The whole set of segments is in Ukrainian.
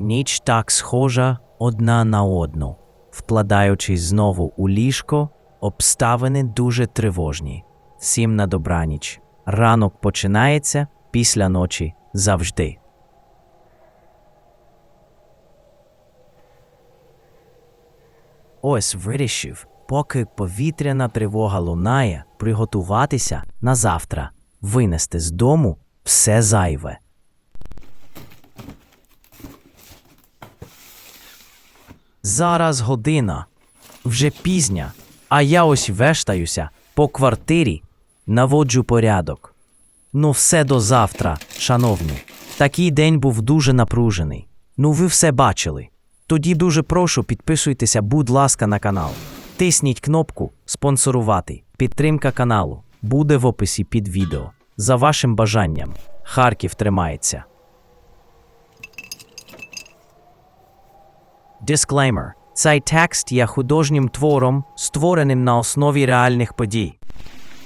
Ніч так схожа одна на одну. Вкладаючись знову у ліжко, обставини дуже тривожні. Всім на добраніч. Ранок починається після ночі завжди. Ось вирішив, поки повітряна тривога лунає, приготуватися на завтра, винести з дому все зайве. Зараз година, вже пізня, а я ось вештаюся по квартирі, наводжу порядок. Ну, все до завтра, шановні. Такий день був дуже напружений. Ну, ви все бачили. Тоді дуже прошу підписуйтеся, будь ласка, на канал. Тисніть кнопку спонсорувати. Підтримка каналу буде в описі під відео. За вашим бажанням. Харків тримається. Disclaimer. Цей текст є художнім твором, створеним на основі реальних подій.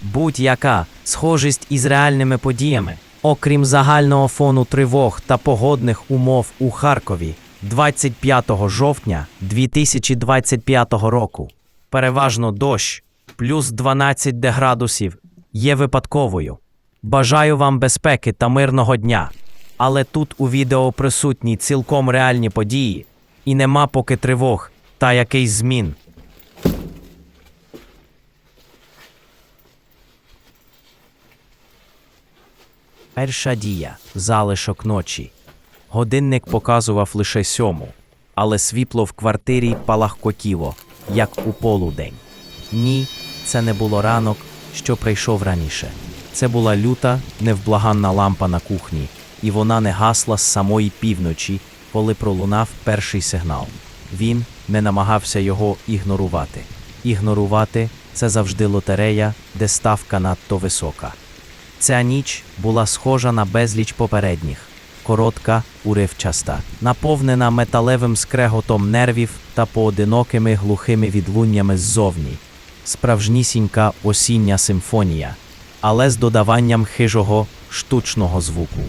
Будь-яка схожість із реальними подіями, окрім загального фону тривог та погодних умов у Харкові 25 жовтня 2025 року. Переважно дощ, плюс 12 градусів, є випадковою. Бажаю вам безпеки та мирного дня. Але тут у відео присутні цілком реальні події, і нема поки тривог та якийсь змін. Перша дія залишок ночі. Годинник показував лише сьому, але світло в квартирі палахкотіло, як у полудень. Ні, це не було ранок, що прийшов раніше. Це була люта, невблаганна лампа на кухні, і вона не гасла з самої півночі, коли пролунав перший сигнал. Він не намагався його ігнорувати. Ігнорувати це завжди лотерея, де ставка надто висока. Ця ніч була схожа на безліч попередніх, коротка, уривчаста, наповнена металевим скреготом нервів та поодинокими глухими відлуннями ззовні, справжнісінька осіння симфонія, але з додаванням хижого штучного звуку.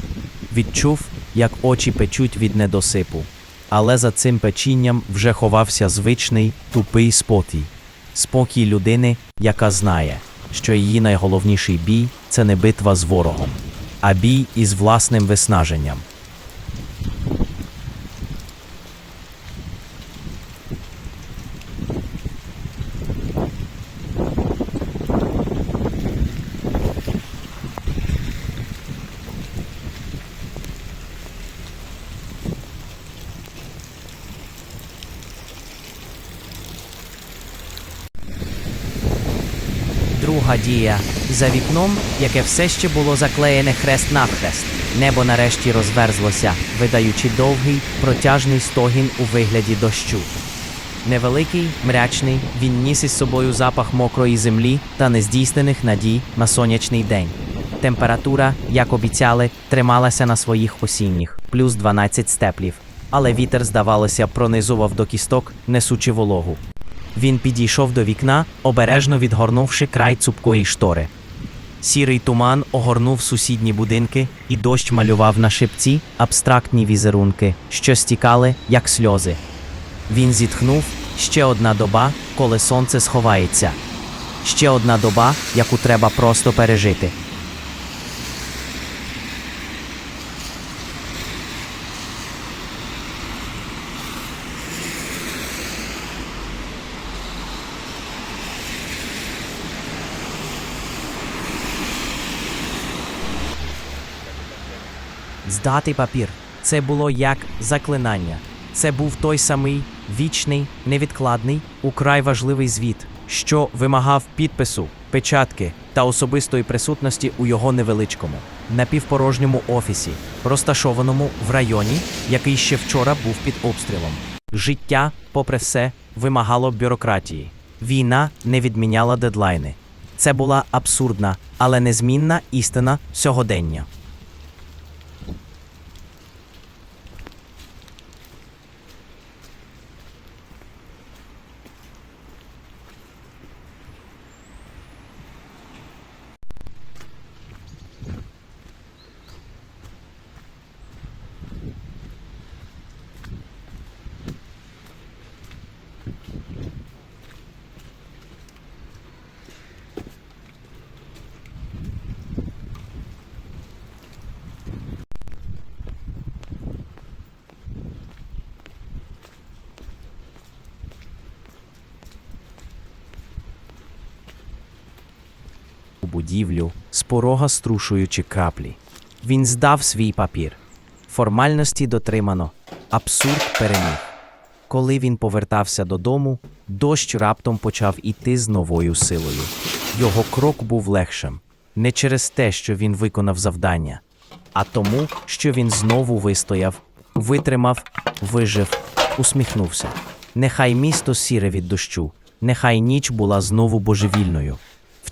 Відчув, як очі печуть від недосипу, але за цим печінням вже ховався звичний тупий спокій. Спокій людини, яка знає, що її найголовніший бій це не битва з ворогом, а бій із власним виснаженням. Друга дія за вікном, яке все ще було заклеєне хрест навхрест. Небо нарешті розверзлося, видаючи довгий, протяжний стогін у вигляді дощу. Невеликий, мрячний, він ніс із собою запах мокрої землі та нездійснених надій на сонячний день. Температура, як обіцяли, трималася на своїх осінніх плюс 12 степлів, але вітер, здавалося, пронизував до кісток, несучи вологу. Він підійшов до вікна, обережно відгорнувши край цупкої штори. Сірий туман огорнув сусідні будинки, і дощ малював на шипці абстрактні візерунки, що стікали, як сльози. Він зітхнув ще одна доба, коли сонце сховається. Ще одна доба, яку треба просто пережити. Здати папір. Це було як заклинання. Це був той самий вічний, невідкладний, украй важливий звіт, що вимагав підпису, печатки та особистої присутності у його невеличкому, напівпорожньому офісі, розташованому в районі, який ще вчора був під обстрілом. Життя, попри все, вимагало бюрократії. Війна не відміняла дедлайни. Це була абсурдна, але незмінна істина сьогодення. Будівлю, з порога струшуючи краплі. Він здав свій папір. Формальності дотримано, абсурд переміг. Коли він повертався додому, дощ раптом почав іти з новою силою. Його крок був легшим не через те, що він виконав завдання, а тому, що він знову вистояв, витримав, вижив, усміхнувся. Нехай місто сіре від дощу, нехай ніч була знову божевільною,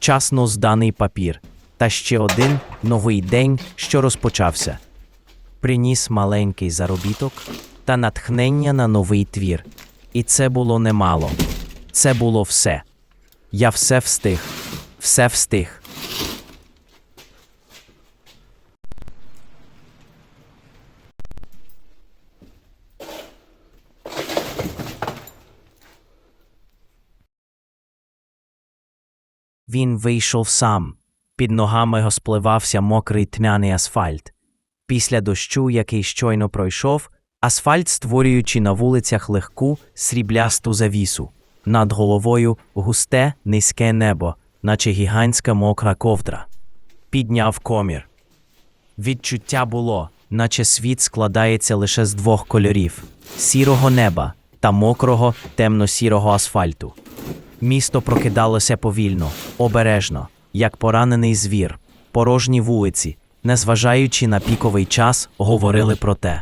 вчасно зданий папір, та ще один новий день, що розпочався приніс маленький заробіток та натхнення на новий твір. І це було немало. Це було все. Я все встиг, все встиг. Він вийшов сам. Під ногами його спливався мокрий тьмяний асфальт. Після дощу, який щойно пройшов, асфальт, створюючи на вулицях легку сріблясту завісу. Над головою густе низьке небо, наче гігантська мокра ковдра. Підняв комір. Відчуття було, наче світ складається лише з двох кольорів сірого неба та мокрого темно-сірого асфальту. Місто прокидалося повільно, обережно, як поранений звір, порожні вулиці, незважаючи на піковий час, говорили про те,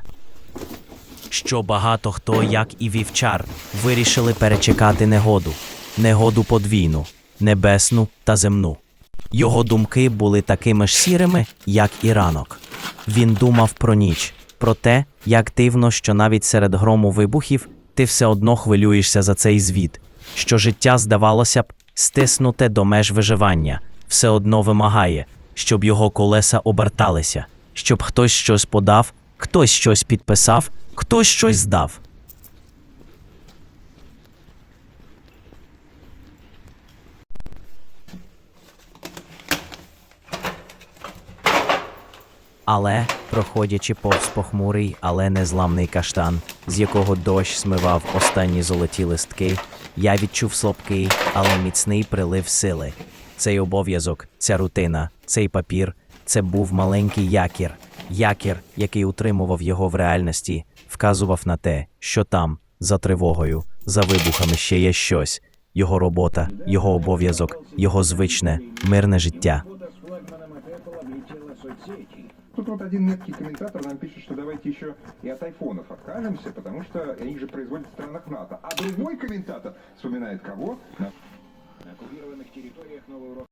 що багато хто, як і вівчар, вирішили перечекати негоду, негоду подвійну, небесну та земну. Його думки були такими ж сірими, як і ранок. Він думав про ніч, про те, як дивно, що навіть серед грому вибухів ти все одно хвилюєшся за цей звіт, що життя, здавалося б, стиснуте до меж виживання, все одно вимагає, щоб його колеса оберталися, щоб хтось щось подав, хтось щось підписав, хтось щось здав. Але, проходячи повз похмурий, але незламний каштан, з якого дощ смивав останні золоті листки, я відчув слабкий, але міцний прилив сили. Цей обов'язок, ця рутина, цей папір це був маленький якір, якір, який утримував його в реальності, вказував на те, що там, за тривогою, за вибухами ще є щось. Його робота, його обов'язок, його звичне, мирне життя. Тут вот один меткий комментатор нам пишет, что давайте еще и от айфонов откажемся, потому что их же производят в странах НАТО. А другой комментатор вспоминает кого? На, оккупированных территориях урок